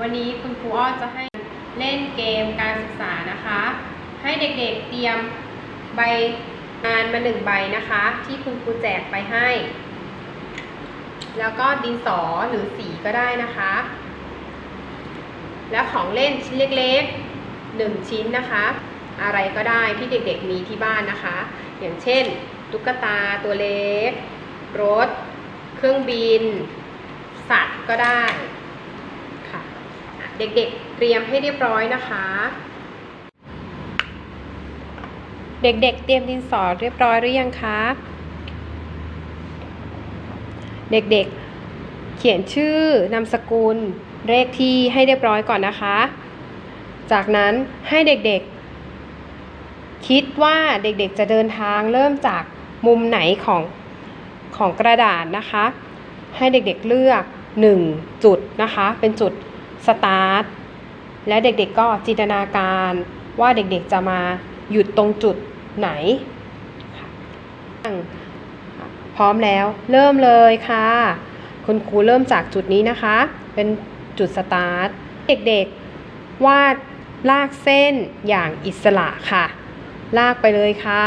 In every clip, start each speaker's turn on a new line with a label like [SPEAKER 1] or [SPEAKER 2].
[SPEAKER 1] วันนี้คุณครูอ้อจะให้เล่นเกมการศึกษานะคะ ให้เด็กๆเตรียมใบงานมาหนึ่งใบนะคะ ที่คุณครูแจกไปให้ แล้วก็ดินสอหรือสีก็ได้นะคะ แล้วของเล่นชิ้นเล็กๆหนึ่งชิ้นนะคะ อะไรก็ได้ที่เด็กๆมีที่บ้านนะคะ อย่างเช่น ตุ๊กตาตัวเล็ก รถ เครื่องบิน สัตว์ก็ได้ เด็กๆ เตรียมให้เรียบร้อยนะคะ เด็กๆ เตรียมดินสอเรียบร้อยหรือยังคะ เด็กๆ เขียนชื่อนามสกุล เลขที่ให้เรียบร้อยก่อนนะคะ จากนั้นให้เด็กๆ คิดว่าเด็กๆ จะเดินทางเริ่มจากมุมไหนของของกระดาษนะคะ ให้เด็กๆเลือก 1 จุดนะคะ เป็นจุด สตาร์ทและเด็กๆก็จินตนาการว่าเด็กๆจะมาหยุดตรงจุดไหน พร้อมแล้วเริ่มเลยค่ะ คุณครูเริ่มจากจุดนี้นะคะ เป็นจุดสตาร์ทเด็กๆวาดลากเส้นอย่างอิสระค่ะ ลากไปเลยค่ะ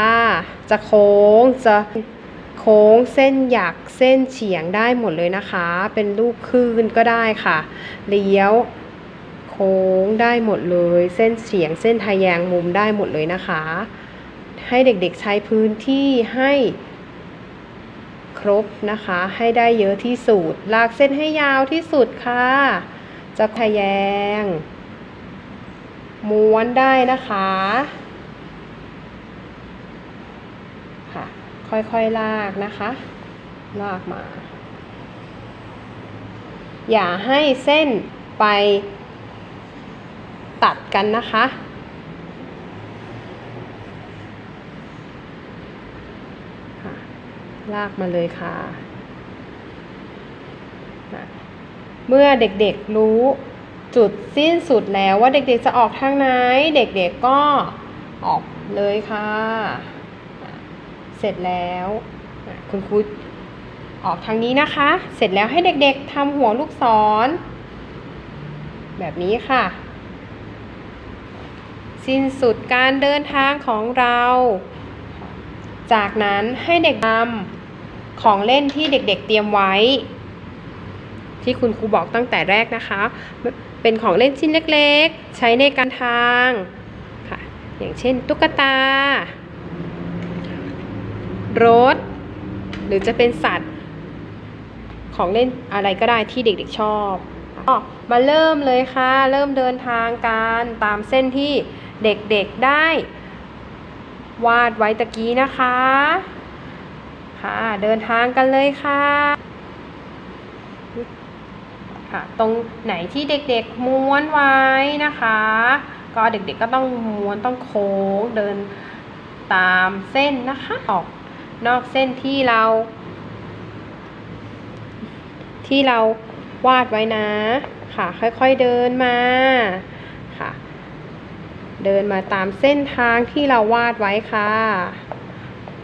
[SPEAKER 1] จะโค้งจะ โค้งเส้นหยักเส้นเฉียงได้หมดเลยนะคะ เป็นรูปคลื่นก็ได้ค่ะ เลี้ยว โค้งได้หมดเลย เส้นเฉียงเส้นทะแยงมุมได้หมดเลยนะคะ ให้เด็กๆใช้พื้นที่ให้ครบนะคะ ให้ได้เยอะที่สุด ลากเส้นให้ยาวที่สุดค่ะ จะทะแยง ม้วนได้นะคะ ค่อยๆลากนะคะ ลากมา อย่าให้เส้นไปตัดกันนะคะ ลากมาเลยค่ะ เมื่อเด็กๆรู้จุดสิ้นสุดแล้วว่าเด็กๆจะออกทางไหน เด็กๆก็ออกเลยค่ะ ร็จแล้วคุณครูออกทางนี้นะคะ เสร็จแล้วให้เด็กๆทำหัวลูกศร แบบนี้ค่ะ สิ้นสุดการเดินทางของเรา จากนั้นให้เด็กนำของเล่นที่เด็กๆเตรียมไว้ ที่คุณครูบอกตั้งแต่แรกนะคะ เป็นของเล่นชิ้นเล็กๆ ใช้ในการทางค่ะ อย่างเช่นตุ๊กตา รถ หรือจะเป็นสัตว์ ของเล่นอะไรก็ได้ที่เด็กๆชอบมาเริ่มเลยค่ะ เริ่มเดินทางกันตามเส้นที่เด็กๆได้ วาดไว้ตะกี้นะคะ ค่ะเดินทางกันเลยค่ะ ค่ะ ตรงไหนที่เด็กๆม้วนไว้นะคะ ก็เด็กๆก็ต้องม้วนต้องโค้งเดินตามเส้นนะคะออก นอกเส้นที่เรา ที่เราวาดไว้นะ ค่ะ ค่อยๆเดินมาค่ะ เดินมาตามเส้นทางที่เราวาดไว้ค่ะ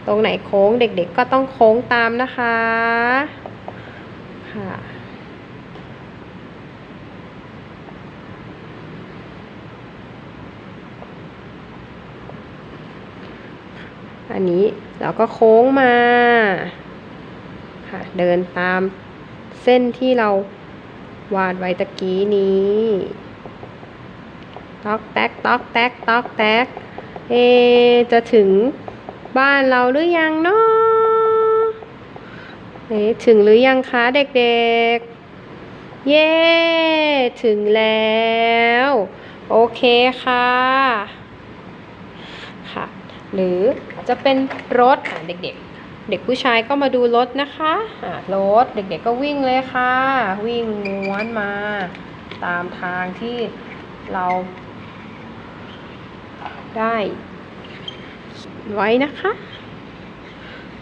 [SPEAKER 1] ตรงไหนโค้งเด็กๆก็ต้องโค้งตามนะคะค่ะอันนี้ เราก็โค้งมาค่ะ เดินตามเส้นที่เราวาดไว้ตะกี้นี้ตอกแตกตอกแตกตอกแตกเอ จะถึงบ้านเราหรือยังเนาะเอถึงหรือยังคะเด็กๆ เย้ ถึงแล้ว โอเคค่ะ หรือจะเป็นรถเด็กๆเด็กผู้ชายก็มาดูรถนะคะะรถเด็กๆก็วิ่งเลยค่ะ วิ่งม้วนมา ตามทางที่เราได้ไว้นะคะ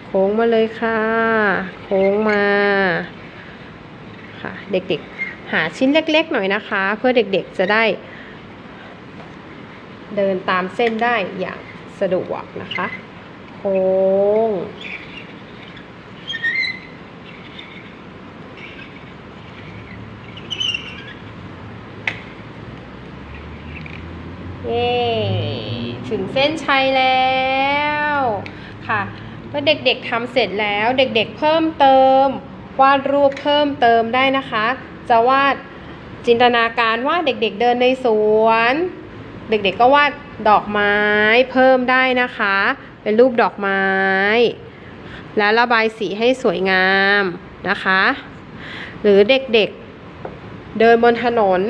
[SPEAKER 1] โค้งมาเลยค่ะ โค้งมาค่ะ เด็กๆ หาชิ้นเล็กๆหน่อยนะคะ เพื่อเด็กๆจะได้ เดินตามเส้นได้อย่าง สะดวกนะคะ โค้ง เย้ถึงเส้นชัยแล้วค่ะเมื่อเด็กๆทำเสร็จแล้วเด็กๆเพิ่มเติม วาดรูปเพิ่มเติมได้นะคะ จะวาดจินตนาการว่าเด็กๆเดินในสวน เด็กๆก็วาด ดอกไม้เพิ่มได้นะคะ เป็นรูปดอกไม้ และระบายสีให้สวยงามนะคะ หรือเด็กๆเดินบนถนน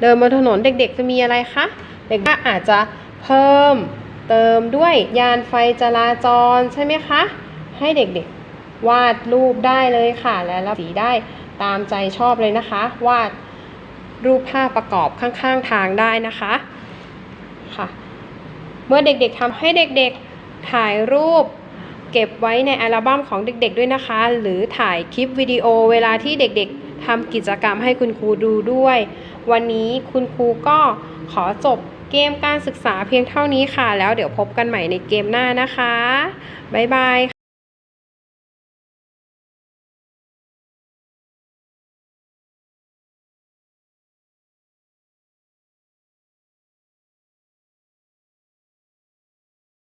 [SPEAKER 1] เดินบนถนนเด็กๆ จะมีอะไรคะ เด็กก็อาจจะเพิ่มเติมด้วยยานไฟจราจรใช่ไหมคะ ให้เด็กๆ วาดรูปได้เลยค่ะ และระบายสีได้ตามใจชอบเลยนะคะ วาดรูปภาพประกอบข้างๆทางได้นะคะค่ะ เมื่อเด็กๆทำให้เด็กๆถ่ายรูป เก็บไว้ในอัลบั้มของเด็กๆด้วยนะคะ หรือถ่ายคลิปวิดีโอเวลาที่เด็กๆทำกิจกรรมให้คุณครูดูด้วย วันนี้คุณครูก็ขอจบเกมการศึกษาเพียงเท่านี้ค่ะ แล้วเดี๋ยวพบกันใหม่ในเกมหน้านะคะ บ๊ายบาย